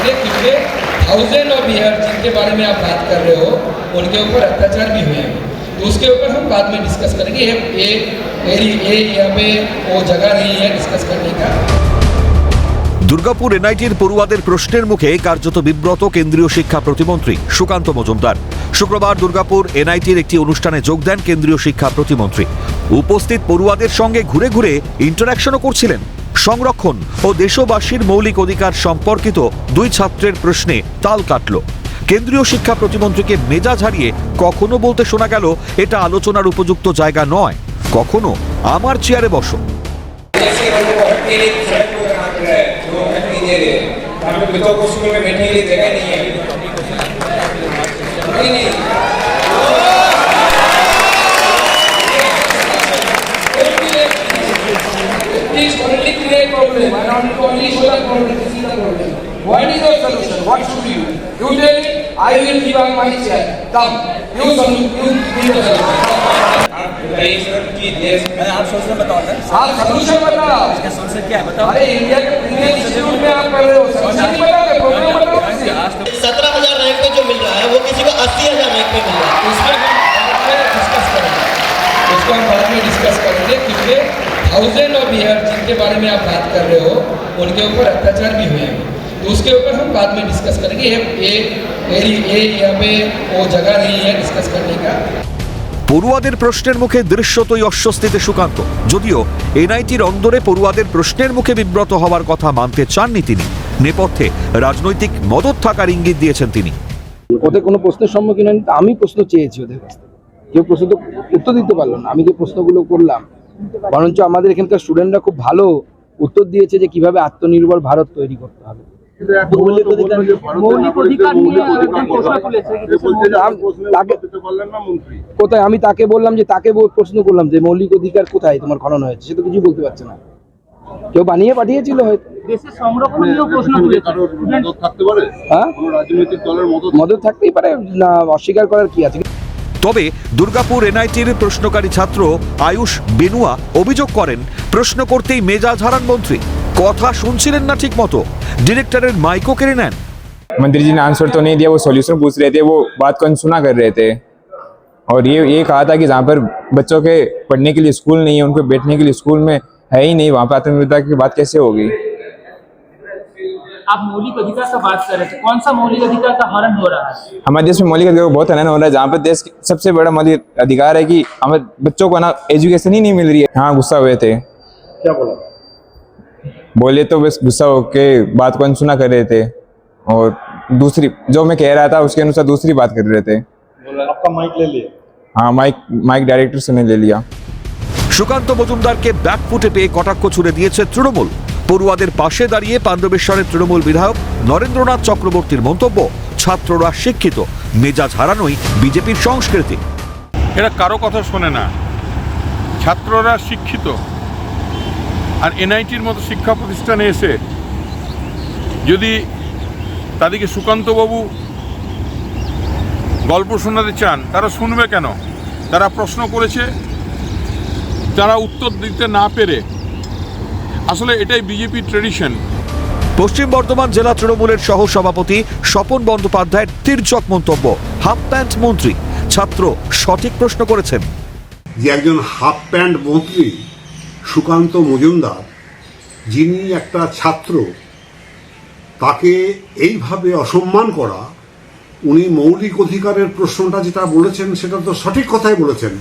Discuss करेंगे क्योंकि thousand of year जिनके बारे में आप बात कर रहे हो उनके ऊपर अत्याचार भी हुए हैं तो उसके ऊपर हम बाद में डिस्कस करेंगे ये ये मेरी ये यहाँ पे वो जगह नहीं है डिस्कस करने का দুর্গাপুর এনআইটির পড়ুয়াদের প্রশ্নের মুখে কার্যত বিব্রত কেন্দ্রীয় শিক্ষা প্রতিমন্ত্রী সুকান্ত মজুমদার শুক্রবার দুর্গাপুর এনআইটির একটি অনুষ্ঠানে যোগ দেন কেন্দ্রীয় শিক্ষা প্রতিমন্ত্রী উপস্থিত পড়ুয়াদের সঙ্গে ঘুরে ঘুরে ইন্টারাকশনও করছিলেন সংরক্ষণ ও দেশবাসীর মৌলিক অধিকার সম্পর্কিত দুই ছাত্রের প্রশ্নে তাল কাটল কেন্দ্রীয় শিক্ষা প্রতিমন্ত্রীকে মেজাজ হারিয়ে কখনো বলতে শোনা গেল এটা আলোচনার উপযুক্ত জায়গা নয় কখনো আমার চেয়ারে বসো जैसे हम लोग हट के लिए सड़क को काम कर रहा है जो हमें नहीं दे रहे वहाँ पे बच्चों को स्कूल में बैठने के लिए जगह नहीं है Problem and not only show problem, this is the problem. What is your solution? What should you? You tell me, I will give up my chair. Come, you some, you give the solution. आप बताइए sir कि देश में आप solution बताओ sir आप solution बताओ इसका सोल्यूशन क्या है बताओ अरे इंडिया के इंडियन इंस्टीट्यूट में आप कर रहे हो सोल्यूशन नहीं प्रॉब्लम बताओ तो सत्रह हज़ार रैंक पे जो मिल रहा है वो किसी को अस्सी हज़ार रैंक पे मिल रहा है उसमें हम डिस्कस करेंगे उसको हम बाद में डिस्कस करेंगे क्योंकि थाउजेंड ऑफ ईयर जिनके बारे में आप बात कर रहे हो उनके ऊपर अत्याचार भी हुए हैं तो उसके ऊपर हम बाद में डिस्कस करेंगे ये ये मेरी ये यहाँ पे वो जगह नहीं है डिस्कस करने का পড়ুয়াদের প্রশ্নের মুখে দৃশ্যতই অস্বস্তিতে সুকান্ত যদিও এনআইটির অন্দরে পড়ুয়াদের প্রশ্নের মুখে বিব্রত হওয়ার কথা মানতে চাননি তিনি নেপথ্যে রাজনৈতিক মদত থাকার ইঙ্গিত দিয়েছেন তিনি ওদের কোনো প্রশ্নের সম্মুখীন হয়নি তা আমি প্রশ্ন চেয়েছি ওদের কাছ থেকে কেউ প্রশ্ন তো উত্তর দিতে পারলো না আমি যে প্রশ্নগুলো করলাম বরঞ্চ আমাদের এখানকার স্টুডেন্টরা খুব ভালো উত্তর দিয়েছে যে কীভাবে আত্মনির্ভর ভারত তৈরি করতে হবে। কোথায়? আমি তাকে বললাম যে তাকে প্রশ্ন করলাম যে মৌলিক অধিকার কোথায় তোমার খনন হয়েছে? সে তো কিছু বলতে পারছে না। কেউ বানিয়ে পাঠিয়েছিল হয়তো। পারে? হ্যাঁ? কোনো রাজনৈতিক দলের মদত মদত থাকতেই পারে না অস্বীকার করার কি আছে? তবে দুর্গাপুর এনআইটির প্রশ্নকারী ছাত্র আয়ুষ বেনুয়া অভিযোগ করেন প্রশ্ন করতেই মেজাজ হারান মন্ত্রী কথা শুনছিলেন না ঠিক মতো ডিরেক্টরের মাইকও কেড়ে নেন मंत्री जी ने आंसर तो नहीं दिया वो सॉल्यूशन पूछ रहे थे वो बात को अनसुना कर रहे थे और ये ये कहा था कि जहाँ पर बच्चों के पढ़ने के लिए स्कूल नहीं है उनको बैठने के लिए स्कूल में है ही नहीं वहाँ पर आत्मनिर्भरता की बात कैसे होगी आप मौलिक अधिकार का बात कर रहे थे कौन सा मौलिक अधिकार का हरण हो रहा है हमारे देश में मौलिक अधिकार का बहुत हनन हो रहा है जहाँ पर देश की सबसे बड़ा मौलिक अधिकार है कि हमें बच्चों को ना एजुकेशन ही नहीं मिल रही है हाँ गुस्सा हुए थे क्या बोला बोले तो बस गुस्सा होके बात को अनसुना कर रहे थे और दूसरी जो मैं कह रहा था उसके अनुसार दूसरी बात कर रहे थे आपका माइक ले लिया हाँ माइक माइक डायरेक्टर से ने ले लिया সুকান্ত মজুমদারকে ব্যাকফুটে পেয়ে কটাক্ষ ছুড়ে দিয়েছে তৃণমূল পড়ুয়াদের পাশে দাঁড়িয়ে পাণ্ডবেশ্বরের তৃণমূল বিধায়ক নরেন্দ্রনাথ চক্রবর্তীর মন্তব্য, ছাত্ররা শিক্ষিত, মেজাজ হারানোই বিজেপির সংস্কৃতি। এরা কারও কথা শোনে না। ছাত্ররা শিক্ষিত। আর এনআইটির মতো শিক্ষা প্রতিষ্ঠানে এসে যদি তাদেরকে সুকান্তবাবু গল্প শোনাতে চান, তারা শুনবে কেন? তারা প্রশ্ন করেছে, তারা উত্তর দিতে না পেরে আসলে এটাই বিজেপি ট্রেডিশন পশ্চিম বর্ধমান জেলা তৃণমূলের সহ সভাপতি স্বপন বন্দ্যোপাধ্যায়ের তির্যক মন্তব্য হাফ প্যান্ট মন্ত্রী। ছাত্র সঠিক প্রশ্ন করেছেন। যে একজন হাফ প্যান্ট মন্ত্রী সুকান্ত মজুমদার যিনি একটা ছাত্র তাকে এইভাবে অসম্মান করা উনি মৌলিক অধিকারের প্রশ্নটা যেটা বলেছেন সেটা তো সঠিক কথাই বলেছেন।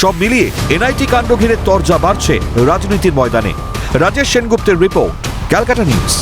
সব মিলিয়ে এনআইটি কাণ্ড ঘিরে তরজা বাড়ছে রাজনীতির ময়দানে। রাজেশ সেনগুপ্তের রিপোর্ট ক্যালকাটা নিউজ।